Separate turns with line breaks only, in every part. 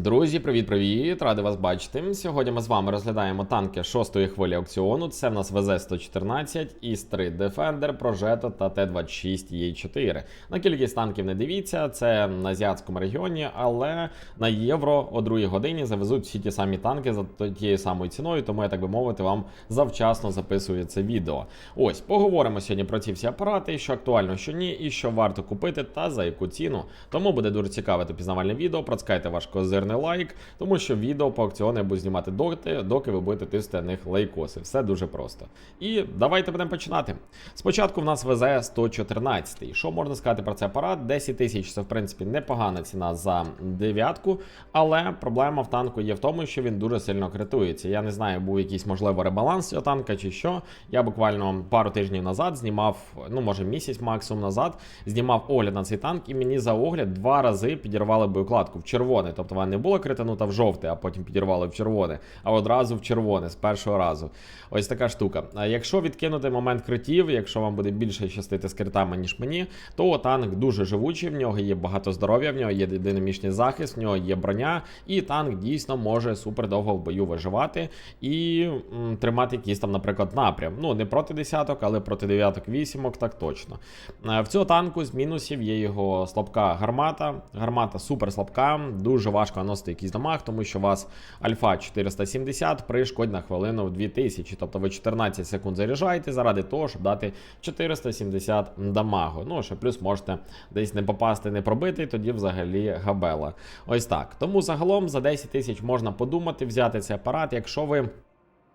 Друзі, привіт-привіт! Радий вас бачити. Сьогодні ми з вами розглядаємо танки шостої хвилі аукціону. Це в нас ВЗ-114, ІС-3 Defender, Progetto та Т-26 Е4. На кількість танків не дивіться, це на азіатському регіоні, але на євро о другій годині завезуть всі ті самі танки за тією самою ціною, тому я так би мовити, вам завчасно записую це відео. Ось поговоримо сьогодні про ці всі апарати, що актуально, що ні, і що варто купити та за яку ціну. Тому буде дуже цікаве та пізнавальне відео. Процькайте ваш козирний лайк, тому що відео по аукціону я буду знімати доти, доки ви будете тисти на них лайкоси. Все дуже просто. І давайте будемо починати. Спочатку в нас ВЗ 114. Що можна сказати про цей апарат? 10 тисяч це в принципі непогана ціна за дев'ятку, але проблема в танку є в тому, що він дуже сильно критується. Я не знаю, був якийсь можливо ребаланс цього танка чи що. Я буквально пару тижнів назад знімав, ну може місяць максимум назад, знімав огляд на цей танк, і мені за огляд два рази підірвали боєкладку в червоне. Тобто вона не була кританута в жовте, а потім підірвали в червоне, а одразу в червоне з першого разу. Ось така штука. А якщо відкинути момент критів, якщо вам буде більше щастити з критами, ніж мені, то танк дуже живучий, в нього є багато здоров'я, в нього є динамічний захист, в нього є броня, і танк дійсно може супер довго в бою виживати і м, тримати якийсь там, наприклад, напрям. Ну, не проти десяток, але проти дев'яток, вісімок, так точно. В цього танку з мінусів є його слабка гармата. Гармата супер слабка, дуже важко наносити якийсь дамаг, тому що у вас альфа 470 при шкодь на хвилину в 2000. Тобто ви 14 секунд заряджаєте заради того, щоб дати 470 дамагу. Ну, ще плюс можете десь не попасти, не пробити, тоді взагалі габела. Ось так. Тому загалом за 10 тисяч можна подумати, взяти цей апарат, якщо ви.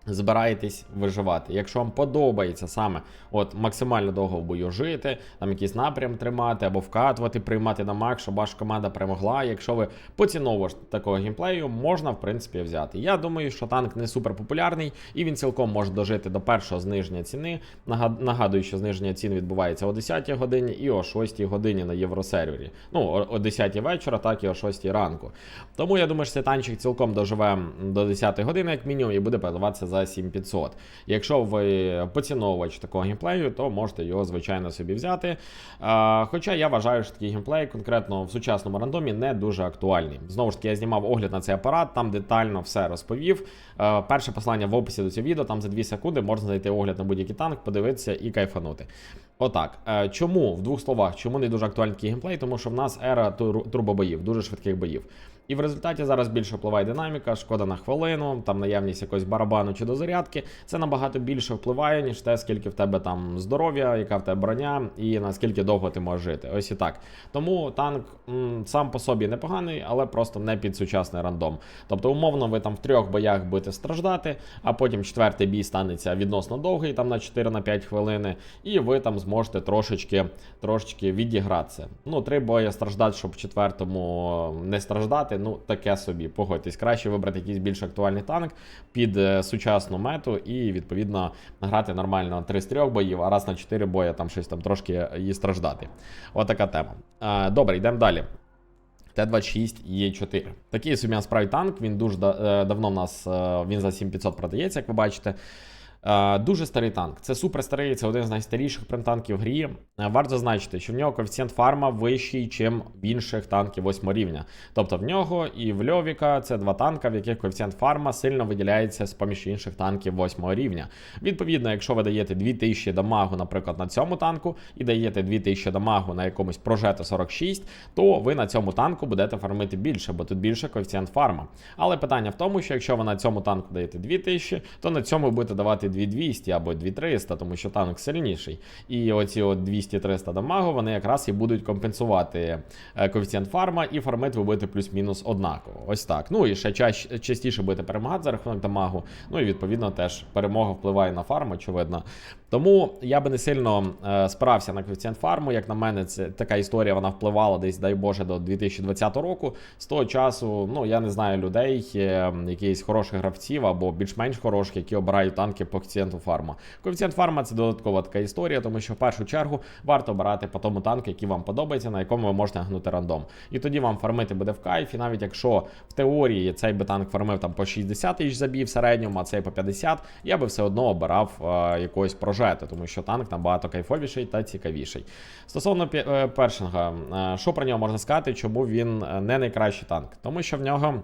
Збираєтесь виживати. Якщо вам подобається саме от максимально довго в бою жити, там якийсь напрям тримати або вкатувати, приймати на мак, щоб ваша команда перемогла. Якщо ви поціновувач такого геймплею, можна в принципі взяти. Я думаю, що танк не супер популярний і він цілком може дожити до першого зниження ціни. Нагадую, що зниження цін відбувається о 10-й годині і о 6-й годині на євросервері. Ну, о о 10 вечора, так і о 6-й ранку. Тому я думаю, що цей танчик цілком доживе до 10-ї години, як мінімум, і буде продаватися за 7500. Якщо ви поціновувач такого геймплею, то можете його, звичайно, собі взяти. А, хоча я вважаю, що такий геймплей конкретно в сучасному рандомі не дуже актуальний. Знову ж таки, я знімав огляд на цей апарат, там детально все розповів. А, перше послання в описі до цього відео, там за 2 секунди можна знайти огляд на будь-який танк, подивитися і кайфанути. Отак. Е, Чому в двох словах, чому не дуже актуальний геймплей? Тому що в нас ера тур- турбобоїв, дуже швидких боїв. І в результаті зараз більше впливає динаміка, шкода на хвилину, там наявність якогось барабану чи дозарядки. Це набагато більше впливає, ніж те, скільки в тебе там здоров'я, яка в тебе броня, і наскільки довго ти можеш жити. Ось і так. Тому танк м, сам по собі непоганий, але просто не під сучасний рандом. Тобто, умовно, ви там в трьох боях будете страждати, а потім четвертий бій станеться відносно довгий, там на 4-5 хвилини, і ви там зможете трошечки, трошечки відігратися. Ну, три бої страждати, щоб в четвертому не страждати. Ну, таке собі. Погодьтесь, краще вибрати якийсь більш актуальний танк під е, сучасну мету і відповідно грати нормально 3 з 3 боїв, а раз на 4 бої там щось там трошки і страждати. Отака тема. Е, Добре, йдемо далі. Т-26 Е4. Такий собі насправді танк. Він дуже е, давно в нас е, він за 7500 продається, як ви бачите. Е, Дуже старий танк. Це супер старий, це один з найстаріших прем-танків в грі. Е, Варто зазначити, що в нього коефіцієнт фарма вищий, ніж в інших танків 8 рівня. Тобто в нього і в Льовіка це два танка, в яких коефіцієнт фарма сильно виділяється з поміж інших танків 8 рівня. Відповідно, якщо ви даєте 2000 дамагу, наприклад, на цьому танку, і даєте 2000 дамагу на якомусь Progetto 46, то ви на цьому танку будете фармити більше, бо тут більше коефіцієнт фарма. Але питання в тому, що якщо ви на цьому танку даєте 2000, то на цьому будете давати 2200 або 2300, тому що танк сильніший. І оці от 200-300 дамагу, вони якраз і будуть компенсувати е, коефіцієнт фарма, і фармити ви будете плюс-мінус однаково. Ось так. Ну і ще чаще, частіше будете перемагати за рахунок дамагу. Ну і відповідно теж перемога впливає на фарм, очевидно. Тому я би не сильно е, спирався на коефіцієнт фарму. Як на мене, це така історія вона впливала десь, дай Боже, до 2020 року. З того часу, ну я не знаю людей, е, якихось хороших гравців або більш-менш хороших, які обирають танки по коефіцієнту фарма. Коефіцієнт фарма це додаткова така історія, тому що в першу чергу варто обирати по тому танку, який вам подобається, на якому ви можете гнути рандом. І тоді вам фармити буде в кайф. І навіть якщо в теорії цей би танк фармив там по 60 тисяч забій в середньому, а цей по 50, я би все одно обирав е, якогось прожету, тому що танк набагато кайфовіший та цікавіший. Стосовно е, першинга, е, що про нього можна сказати, чому він е, не найкращий танк? Тому що в нього.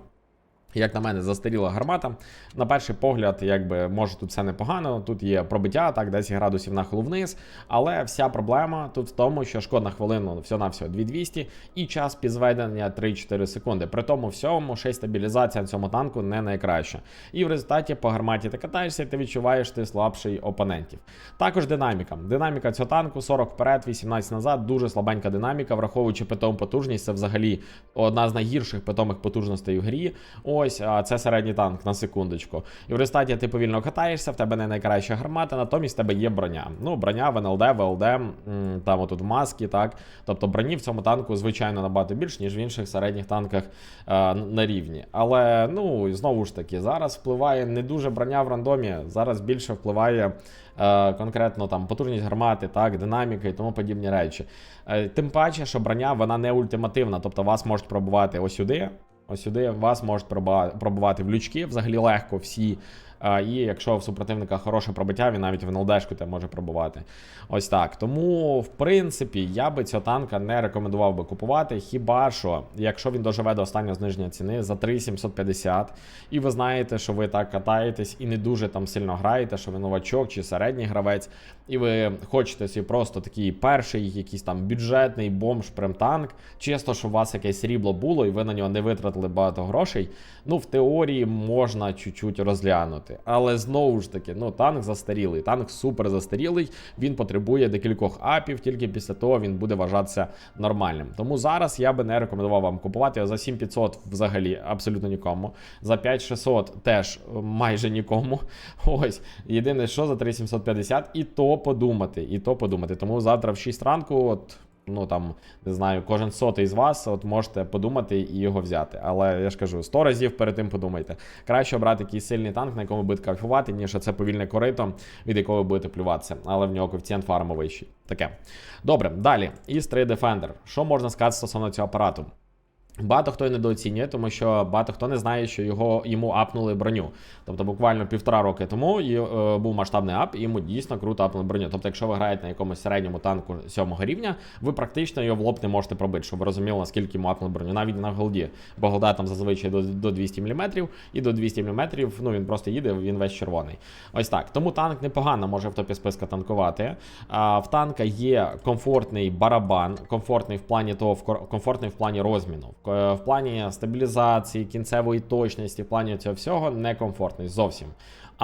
Як на мене, застаріла гармата. На перший погляд, якби може тут все непогано. Тут є пробиття, так, 10 градусів нахилу вниз. Але вся проблема тут в тому, що шкод на хвилину всього-навсього 2200 і час підзведення 3-4 секунди. При тому всьому ще й стабілізація на цьому танку не найкраща. І в результаті по гарматі ти катаєшся, і ти відчуваєш ти слабший опонентів. Також динаміка. Динаміка цього танку 40 вперед, 18 назад. Дуже слабенька динаміка, враховуючи питому потужність, це взагалі одна з найгірших питомих потужностей в грі. Ось, а це середній танк на секундочку. І в результаті ти повільно катаєшся, в тебе не найкраща гармата, натомість в тебе є броня. Ну, броня в НЛД, ВЛД, там отут маски, так. Тобто броні в цьому танку, звичайно, набагато більше, ніж в інших середніх танках е, на рівні. Але ну знову ж таки, зараз впливає не дуже броня в рандомі. Зараз більше впливає е, конкретно там потужність гармати, так, динаміка і тому подібні речі. Е, тим паче, що броня вона не ультимативна, тобто вас можуть пробувати ось сюди. Ось сюди вас можуть пробувати в лючки, взагалі легко всі. І якщо в супротивника хороше пробиття, він навіть в НЛДшку те може пробувати. Ось так. Тому, в принципі, я би цього танка не рекомендував би купувати. Хіба що, якщо він доживе до останнього зниження ціни за 3750, і ви знаєте, що ви так катаєтесь і не дуже там сильно граєте, що ви новачок чи середній гравець, і ви хочете собі просто такий перший, якийсь там бюджетний бомж прем-танк, чисто, щоб у вас якесь срібло було, і ви на нього не витратили багато грошей. Ну, в теорії можна чуть-чуть розглянути. Але знову ж таки, ну, танк застарілий, танк супер застарілий, він потребує декількох апів, тільки після того він буде вважатися нормальним. Тому зараз я би не рекомендував вам купувати за 7500 взагалі абсолютно нікому. За 5600 теж майже нікому. Ось. Єдине, що за 3750, і то подумати, і то подумати. Тому завтра в 6 ранку, от. Ну там не знаю, кожен сотий з вас от можете подумати і його взяти. Але я ж кажу, 100 разів перед тим подумайте. Краще обрати якийсь сильний танк, на якому будете кайфувати, ніж це повільне корито, від якого ви будете плюватися. Але в нього коефіцієнт фарму вищий. Таке. Добре, далі. Із 3 Defender. Що можна сказати стосовно цього апарату? Багато хто і недооцінює, тому що багато хто не знає, що його йому апнули броню. Тобто, буквально півтора роки тому і, е, був масштабний ап, і йому дійсно круто апнули броню. Тобто, якщо ви граєте на якомусь середньому танку сьомого рівня, ви практично його в лоб не можете пробити, щоб ви розуміли, наскільки йому апнули броню. Навіть на голді. Бо голда там зазвичай до, до 200 мм, і до 200 мм, ну він просто їде, він весь червоний. Ось так. Тому танк непогано може в топі списка танкувати. А, в танка є комфортний барабан, комфортний в плані того, комфортний в плані розміну. В, в плані стабілізації, кінцевої точності, в плані цього всього некомфортний зовсім.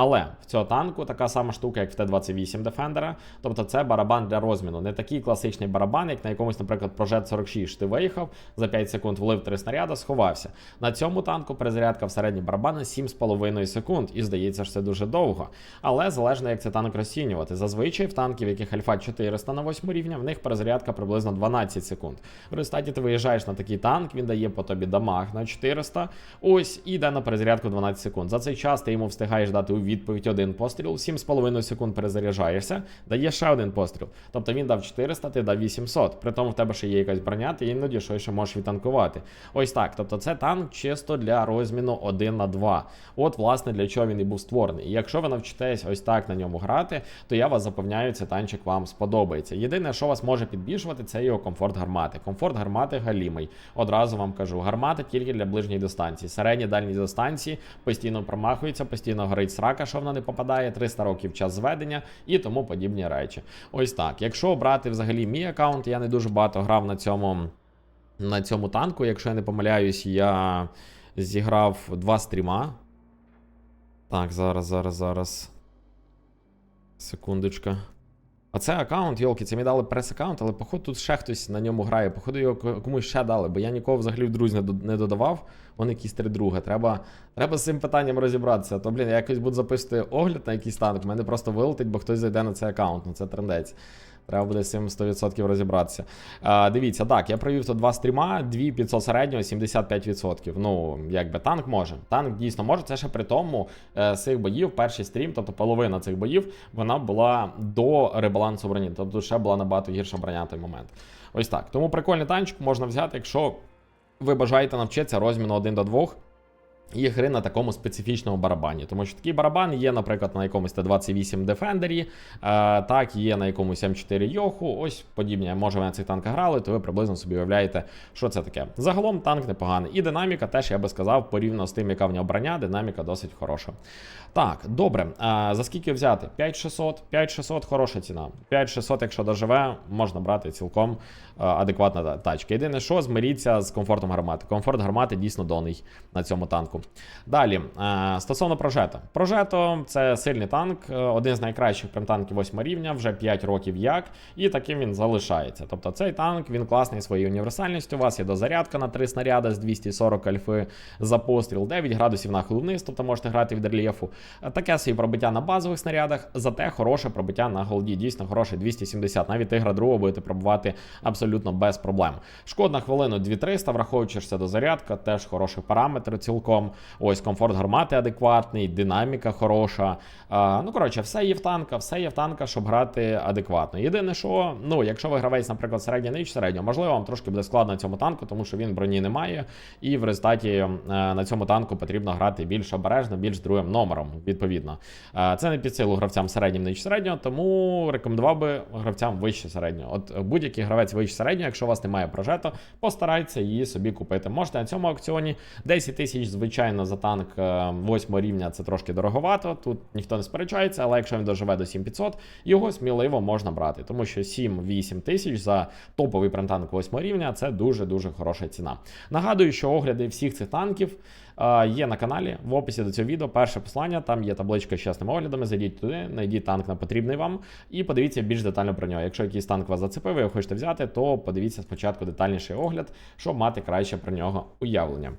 Але в цього танку така сама штука, як в Т-28 Defender, тобто це барабан для розміну. Не такий класичний барабан, як на якомусь, наприклад, Projet 46 ти виїхав, за 5 секунд влив три снаряда, сховався. На цьому танку перезарядка в середній барабани 7,5 секунд, і здається, що це дуже довго. Але залежно, як це танк розцінювати. Зазвичай в танків, яких альфа 400 на 8 рівня, в них перезарядка приблизно 12 секунд. В результаті ти виїжджаєш на такий танк, він дає по тобі дамаг на 400, ось і йде на перезарядку 12 секунд. За цей час ти йому встигаєш дати у відповідь один постріл, 7,5 секунд перезаряджаєшся, дає ще один постріл. Тобто він дав 400, ти дав 800. При тому в тебе ще є якась броня, ти іноді щось ще можеш відтанкувати. Ось так. Тобто це танк чисто для розміну 1 на 2. От, власне, для чого він і був створений. І якщо ви навчитесь ось так на ньому грати, то я вас запевняю, цей танчик вам сподобається. Єдине, що вас може підбільшувати, це його комфорт гармати. Комфорт гармати галімий. Одразу вам кажу, гармата тільки для ближньої дистанції. Середні дальні дистанції постійно промахується, постійно горить срака, що вона не попадає, 300 років час зведення і тому подібні речі. Ось так. Якщо брати взагалі мій аккаунт, я не дуже багато грав на цьому. На цьому танку, якщо я не помиляюсь, я зіграв два стріма. Так, зараз, зараз, зараз. Секундочка. А це аккаунт, йолки, це мені дали прес-аккаунт, але походу тут ще хтось на ньому грає. Походу його комусь ще дали, бо я нікого взагалі в друзі не додавав. Вони якісь три друга. Треба, треба з цим питанням розібратися. То, блін, я якось буду записувати огляд на якийсь танк, мене просто вилетить, бо хтось зайде на цей аккаунт. Ну це трендець. Треба буде з цим 100% розібратися. А, дивіться, так, я провів тут два стріма, 2500 середнього, 75%. Ну, якби танк може. Танк дійсно може. Це ще при тому е, з цих боїв, перший стрім, тобто половина цих боїв, вона була до ребалансу броні. Тобто ще була набагато гірша броня на той момент. Ось так. Тому прикольний танчик можна взяти, якщо ви бажаєте навчитися розміну 1 до 2. І гри на такому специфічному барабані. Тому що такий барабан є, наприклад, на якомусь Т-28 Defender, е, так, є на якомусь М4 Йоху. Ось подібні. Може, ви на цих танках грали, то ви приблизно собі уявляєте, що це таке. Загалом танк непоганий. І динаміка теж, я би сказав, порівняно з тим, яка в нього броня, динаміка досить хороша. Так, добре. А, за скільки взяти? 5600, 5600 хороша ціна. 5600, якщо доживе, можна брати цілком а, адекватна тачка. Єдине, що змиріться з комфортом гармати. Комфорт гармати дійсно доний на цьому танку. Далі, стосовно прожета. Прожето це сильний танк, е, один з найкращих прям танків 8 рівня, вже 5 років як, і таким він залишається. Тобто цей танк він класний своєю універсальністю. У вас є дозарядка на 3 снаряди з 240 альфи за постріл, 9 градусів нахилу вниз, тобто можете грати від рельєфу. Е, Таке собі пробиття на базових снарядах, зате хороше пробиття на голді. Дійсно хороше 270. Навіть ігра другого будете пробувати абсолютно без проблем. Шкод на хвилину 2300, враховуючи, що це дозарядка, теж хороший параметр цілком. Ось комфорт гармати адекватний, динаміка хороша. А, ну коротше, все є в танка, все є в танка, щоб грати адекватно. Єдине, що ну, якщо ви гравець, наприклад, середній нич середнього, можливо, вам трошки буде складно цьому танку, тому що він броні не має, і в результаті е, на цьому танку потрібно грати більш обережно, більш другим номером. Відповідно, Е, це не під силу гравцям середнім нич середнього, тому рекомендував би гравцям вище середнього. От е, будь-який гравець вище середнього, якщо у вас немає прожету, постарайтеся її собі купити. Можете на цьому аукціоні 10 тисяч, звичайно, за танк 8 рівня це трошки дороговато. Тут ніхто не сперечається, але якщо він доживе до 7500, його сміливо можна брати, тому що 7-8 тисяч за топовий прем-танк 8 рівня це дуже дуже хороша ціна. Нагадую, що огляди всіх цих танків. е, Є на каналі в описі до цього відео. Перше послання, там є табличка з чесними оглядами. Зайдіть туди, знайдіть танк на потрібний вам і подивіться більш детально про нього. Якщо якийсь танк вас зацепив, ви його хочете взяти, то подивіться спочатку детальніший огляд, щоб мати краще про нього уявлення.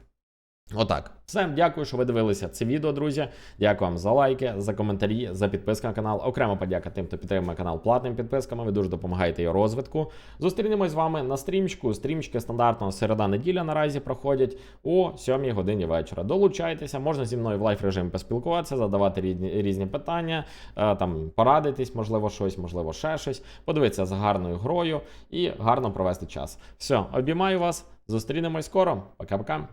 Отак, все, дякую, що ви дивилися це відео, друзі. Дякую вам за лайки, за коментарі, за підписку на канал. Окремо подяка тим, хто підтримує канал платними підписками. Ви дуже допомагаєте його розвитку. Зустрінемось з вами на стрімчику. Стрімчики стандартно середа неділя наразі проходять о 7 годині вечора. Долучайтеся, можна зі мною в лайф режимі поспілкуватися, задавати різні, різні питання, е, там порадитись, можливо, щось, можливо, ще щось. Подивитися за гарною грою і гарно провести час. Все, обіймаю вас. Зустрінемось скоро. Пока-пока.